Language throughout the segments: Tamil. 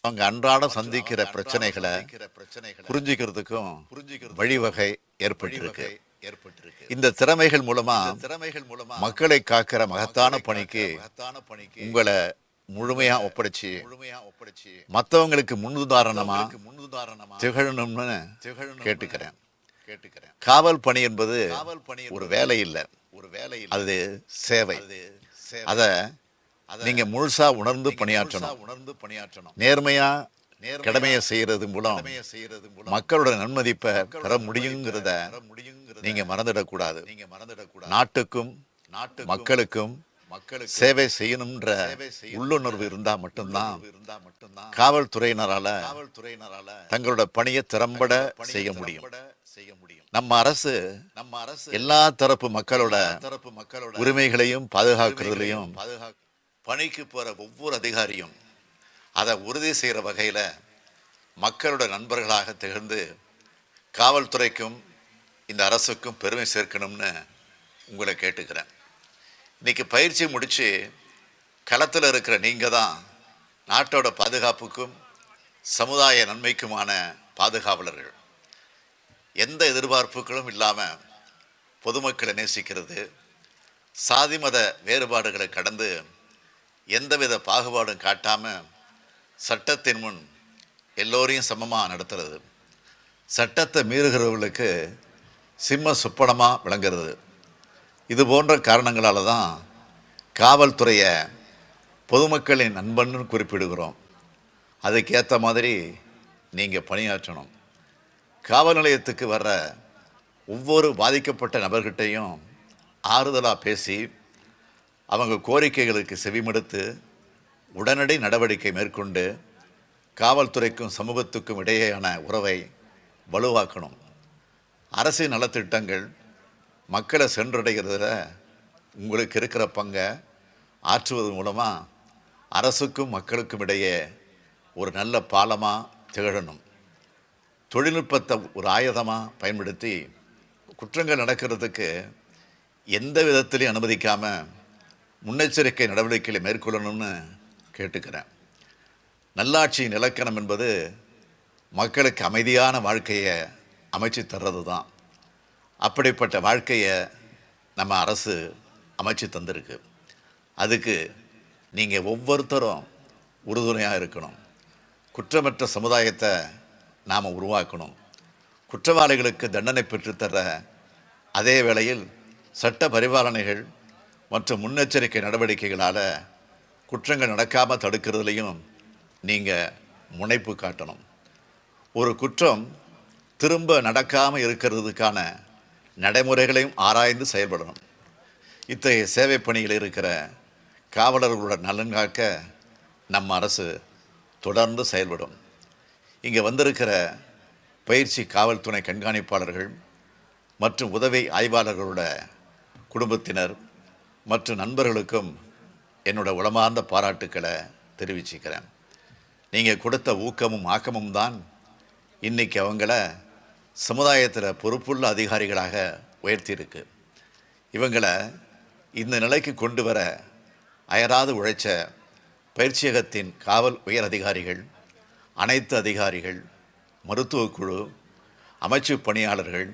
அவங்க அன்றாடம் சந்திக்கிற பிரச்சனைகளை புரிஞ்சுக்கிறதுக்கும் வழிவகை ஏற்பட்டிருக்கு. இந்த திறமைகள் மூலமா திறமைகள் மூலமா மக்களை காக்கிற மகத்தான பணிக்கு மகத்தான பணிக்கு உங்களை முழுமையா ஒப்படைச்சு முழுமையா ஒப்படைச்சு மத்தவங்களுக்கு முன்னுதாரணமா முன்னுதாரணமா திகழணும்னு திகழணும்னு கேட்டுக்கிறேன். கேட்டுக்கிறேன் காவல் பணி என்பது காவல் பணி ஒரு வேலை இல்லை. ஒரு வேலை அது சேவை. அதை அத நீங்க முழுசா உணர்ந்து பணியாற்றணும். உணர்ந்து பணியாற்றணும். நேர்மையா கடமையை செய்யறது மூலம் மக்களோட நன்மதிப்பை பெற முடியுங்கிறத நீங்க மறந்துடக்கூடாது. நீங்க மறந்துடக்கூடாது. நாட்டுக்கும் நாட்டுக்கும் மக்களுக்கும் மக்களுக்கு சேவை செய்யணும்ன்ற. உள்ளுணர்வு இருந்தா மட்டும்தான் இருந்தா மட்டும்தான் காவல்துறையினரால காவல்துறையினரால தங்களோட பணியை திறம்பட செய்ய முடியும். செய்ய முடியும். நம்ம அரசு நம்ம அரசு எல்லா தரப்பு மக்களோட தரப்பு மக்களோட உரிமைகளையும் பாதுகாக்கிறதுலையும் பாதுகாக்க பணிக்கு போகிற ஒவ்வொரு அதிகாரியும் அதை உறுதி செய்கிற வகையில் மக்களோட நண்பர்களாக திகழ்ந்து காவல்துறைக்கும் இந்த அரசுக்கும் பெருமை சேர்க்கணும்னு உங்களை கேட்டுக்கிறேன். இன்றைக்கி பயிற்சி முடித்து களத்தில் இருக்கிற நீங்கள் தான் நாட்டோட பாதுகாப்புக்கும் சமுதாய நன்மைக்குமான பாதுகாவலர்கள். எந்த எதிர்பார்ப்புகளும் இல்லாமல் பொதுமக்களை நேசிக்கிறது சாதி மத வேறுபாடுகளை கடந்து எந்தவித பாகுபாடும் காட்டாமல் சட்டத்தின் முன் எல்லோரையும் சமமாக நடத்துறது. சட்டத்தை மீறுகிறவர்களுக்கு சிம்ம சுப்பனமாக விளங்குறது. இது போன்ற காரணங்களால் தான் காவல்துறையை பொதுமக்களின் நண்பன்னு குறிப்பிடுகிறோம். அதுக்கேற்ற மாதிரி நீங்கள் பணியாற்றணும். காவல் நிலையத்துக்கு வர்ற ஒவ்வொரு பாதிக்கப்பட்ட நபர்கிட்டையும் ஆறுதலாக பேசி அவங்க கோரிக்கைகளுக்கு செவிமடுத்து உடனடி நடவடிக்கை மேற்கொண்டு காவல்துறைக்கும் சமூகத்துக்கும் இடையேயான உறவை வலுவாக்கணும். அரசு நலத்திட்டங்கள் மக்களை சென்றடைகிறதுல உங்களுக்கு இருக்கிற பங்கை ஆற்றுவது மூலமாக அரசுக்கும் மக்களுக்கும் இடையே ஒரு நல்ல பாலமாக திகழணும். தொழில்நுட்பத்தை ஒரு ஆயுதமாக பயன்படுத்தி குற்றங்கள் நடக்கிறதுக்கு எந்த விதத்திலையும் அனுமதிக்காமல் முன்னெச்சரிக்கை நடவடிக்கைகளை மேற்கொள்ளணும்னு கேட்டுக்கிறேன். நல்லாட்சியின் இலக்கணம் என்பது மக்களுக்கு அமைதியான வாழ்க்கையை அமைச்சு தர்றது தான். அப்படிப்பட்ட வாழ்க்கையை நம்ம அரசு அமைச்சு தந்திருக்கு. அதுக்கு நீங்கள் ஒவ்வொருத்தரும் உறுதுணையாக இருக்கணும். குற்றமற்ற சமுதாயத்தை நாம் உருவாக்கணும். குற்றவாளிகளுக்கு தண்டனை பெற்றுத்தர அதே வேளையில் சட்ட பரிபாலனைகள் மற்றும் முன்னெச்சரிக்கை நடவடிக்கைகளால் குற்றங்கள் நடக்காமல் தடுக்கிறதுலையும் நீங்கள் முனைப்பு காட்டணும். ஒரு குற்றம் திரும்ப நடக்காமல் இருக்கிறதுக்கான நடைமுறைகளையும் ஆராய்ந்து செயல்படணும். இத்தகைய சேவை பணியில் இருக்கிற காவலர்களோட நலன் காக்க நம்ம அரசு தொடர்ந்து செயல்படும். இங்கே வந்திருக்கிற பயிற்சி காவல்துறை கண்காணிப்பாளர்கள் மற்றும் உதவி ஆய்வாளர்களோட குடும்பத்தினர் மற்றும் நண்பர்களுக்கும் என்னோட உளமார்ந்த பாராட்டுக்களை தெரிவிச்சுக்கிறேன். நீங்கள் கொடுத்த ஊக்கமும் ஆக்கமும் தான் இன்னைக்கு அவங்கள சமுதாயத்தில் பொறுப்புள்ள அதிகாரிகளாக உயர்த்தியிருக்கு. இவங்களை இந்த நிலைக்கு கொண்டு வர அயராது உழைச்ச பயிற்சியகத்தின் காவல் உயர் அதிகாரிகள் அனைத்து அதிகாரிகள் மருத்துவக்குழு அமைச்சு பணியாளர்கள்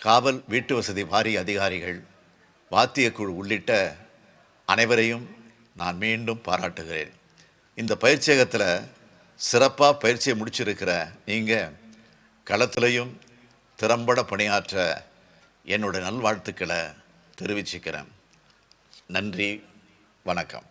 காவல் வீட்டு வசதி வாரிய அதிகாரிகள் வாத்தியக்குழு உள்ளிட்ட அனைவரையும் நான் மீண்டும் பாராட்டுகிறேன். இந்த பயிற்சியகத்தில் சிறப்பாக பயிற்சியை முடிச்சிருக்கிற நீங்கள் களத்திலையும் திறம்பட பணியாற்ற என்னோட நல்வாழ்த்துக்களை தெரிவிச்சுக்கிறேன். நன்றி வணக்கம்.